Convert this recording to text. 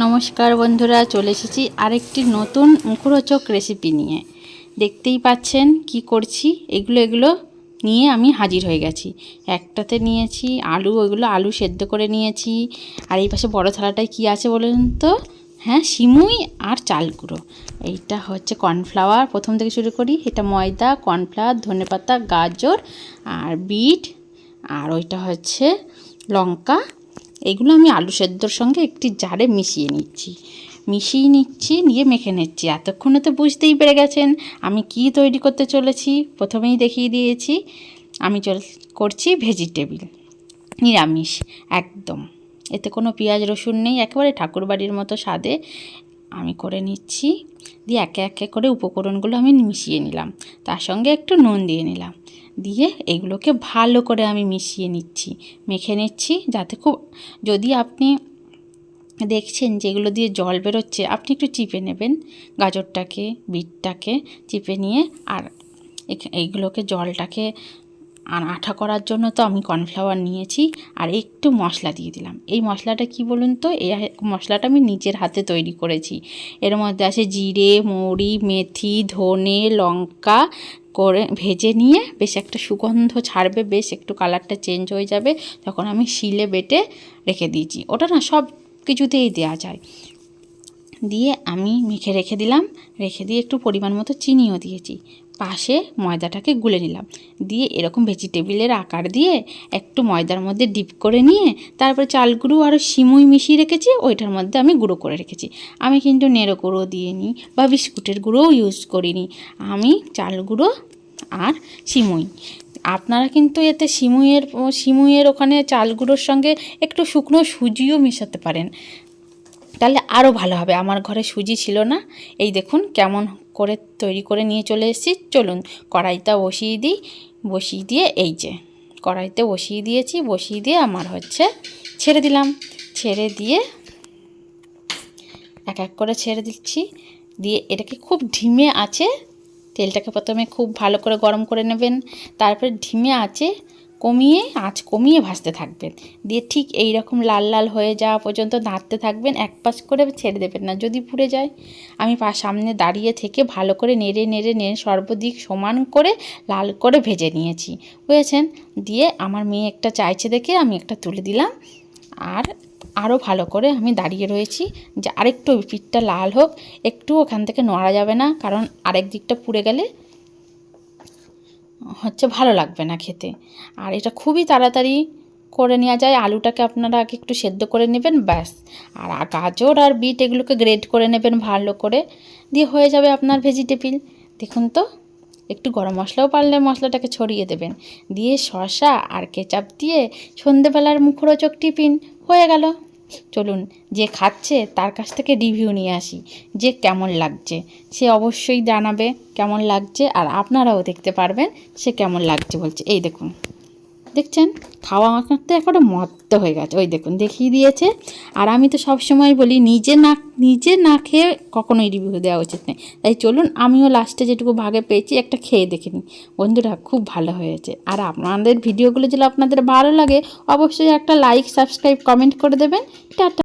নমস্কার বন্ধুরা, চলে এসেছি আরেকটি নতুন মুখরোচক রেসিপি নিয়ে। দেখতেই পাচ্ছেন কি করছি? এগুলো এগুলো নিয়ে আমি হাজির হয়ে গেছি। একটাতে নিয়েছি আলু, ওইগুলো আলু সেদ্ধ করে নিয়েছি। আর এই পাশে বড় থালাটায় কি আছে বলুন তো? হ্যাঁ সিমুই আর চাল গুঁড়ো। এইটা হচ্ছে কর্নফ্লাওয়ার। প্রথম থেকে শুরু করি। এটা ময়দা, কর্নফ্লাওয়ার, ধনেপাতা, গাজর আর বিট। আর ওইটা হচ্ছে লঙ্কা এগুলো আমি আলু সেদ্ধর সঙ্গে একটি জারে মিশিয়ে নিচ্ছি। মিশিয়ে নিচ্ছি, নিয়ে মেখে নিচ্ছি। এতক্ষণে তো বুঝতেই পেরে গেছেন আমি কি তৈরি করতে চলেছি। প্রথমেই দেখিয়ে দিয়েছি, আমি চল, করছি ভেজিটেবিল, নিরামিষ, একদম। এতে কোনো পেঁয়াজ রসুন নেই, একেবারে ঠাকুরবাড়ির মতো স্বাদে আমি করে নিচ্ছি। দিয়ে একে একে করে উপকরণগুলো আমি মিশিয়ে নিলাম। তার সঙ্গে একটু নুন দিয়ে নিলাম। দিয়ে এগুলোকে ভালো করে আমি মিশিয়ে নিচ্ছি, মেখে নিচ্ছি যাতে খুব, যদি আপনি দেখছেন যেগুলো দিয়ে জল বেরোচ্ছে, আপনি একটু চিপে নেবেন গাজরটাকে, বিটটাকে চিপে নিয়ে আর এইগুলোকে জলটাকে আর আঠা করার জন্য তো আমি কর্নফ্লাওয়ার নিয়েছি আর একটু মশলা দিয়ে দিলাম। এই মশলাটা কি বলুন তো? এই মশলাটা আমি নিজের হাতে তৈরি করেছি। এর মধ্যে আছে জিরে, মৌরি, মেথি, ধনে, লঙ্কা করে ভেজে নিয়ে বেশ একটা সুগন্ধ ছাড়বে, বেশ একটু কালারটা চেঞ্জ হয়ে যাবে, তখন আমি শিলে বেটে রেখে দিয়েছি। ওটা না সব কিছুতেই দেওয়া যায়। দিয়ে আমি মেখে রেখে দিলাম, রেখে দিয়ে একটু পরিমাণ মতো চিনিও দিয়েছি। পাশে ময়দাটাকে গুলে নিলাম। দিয়ে এরকম ভেজিটেবিলের আকার দিয়ে একটু ময়দার মধ্যে ডিপ করে নিয়ে তারপরে চাল গুঁড়ো আর সিমুই মিশিয়ে রেখেছি, ওইটার মধ্যে আমি গুঁড়ো করে রেখেছি। আমি কিন্তু নেড়ো গুঁড়ো দিইনি বা বিস্কুটের গুঁড়োও ইউজ করিনি। আমি চাল গুঁড়ো আর সিমুই। আপনারা কিন্তু এতে সিমুইয়ের সিমুইয়ের ওখানে চাল গুঁড়োর সঙ্গে একটু শুকনো সুজিও মেশাতে পারেন। তাহলে আরও ভালো হবে। আমার ঘরে সুজি ছিল না। এই দেখুন কেমন করে, তৈরি করে নিয়ে চলে এসেছি। চলুন, কড়াইটা বসিয়ে দিই। বসিয়ে দিয়ে এই যে, কড়াইতে বসিয়ে দিয়েছি। বসিয়ে দিয়ে আমার হচ্ছে ছেড়ে দিলাম। ছেড়ে দিয়ে এক এক করে ছেড়ে দিচ্ছি। দিয়ে এটাকে খুব ঢিমে আছে। তেলটাকে প্রথমে খুব ভালো করে গরম করে নেবেন। তারপরে ঢিমে আছে। কমিয়ে, আঁচ কমিয়ে ভাজতে থাকবেন। দিয়ে ঠিক এই রকম লাল লাল হয়ে যাওয়া পর্যন্ত নাড়তে থাকবেন, এক পাশ করে ছেড়ে দেবেন না। যদি পুড়ে যায়, আমি পা সামনে দাঁড়িয়ে থেকে ভালো করে নেড়ে নেড়ে নেড়ে সর্বদিক সমান করে লাল করে ভেজে নিয়েছি। বুঝেছেন? দিয়ে আমার মেয়ে একটা চাইছে দেখে আমি একটা তুলে দিলাম। আর আরও ভালো করে আমি দাঁড়িয়ে রয়েছি। যে আরেকটু পিঠটা লাল হোক, একটু ওখান থেকে নড়া যাবে না, কারণ আরেক দিকটা পুড়ে গেলে হচ্ছে ভালো লাগবে না খেতে। আর এটা খুবই তাড়াতাড়ি করে নেওয়া যায়, আলুটাকে আপনারা আগে একটু সেদ্ধ করে নেবেন, ব্যাস। আর গাজর আর বিট এগুলোকে গ্রেড করে নেবেন ভালো করে, দিয়ে হয়ে যাবে আপনার ভেজিটেবিল। দেখুন তো, একটু গরম মশলাও পারলে মশলাটাকে ছড়িয়ে দেবেন। দিয়ে শসা আর কেচাপ দিয়ে সন্ধেবেলার মুখরোচক টিফিন হয়ে গেল। চলুন, যে খাচ্ছে তার কাছ থেকে রিভিউ নিয়ে আসি, যে কেমন লাগছে। সে অবশ্যই জানাবে কেমন লাগছে আর আপনারাও দেখতে পারবেন সে কেমন লাগছে বলছে। এই দেখুন। দেখছেন? খাওয়া মাখাতে একটা মত্ত হয়ে গেছে। ওই দেখুন, দেখিয়ে দিয়েছে। আর আমি তো সব সময় বলি, নিজে না নিজে না খেয়ে কখনোই রিভিউ দেওয়া উচিত নেই তাই চলুন, আমিও লাস্টে যেটুকু ভাগে পেয়েছি, একটা খেয়ে দেখে নিই। বন্ধুরা, খুব ভালো হয়েছে। আর আপনাদের ভিডিওগুলো যদি আপনাদের ভালো লাগে, অবশ্যই একটা লাইক সাবস্ক্রাইব কমেন্ট করে দেবেন। টাটা।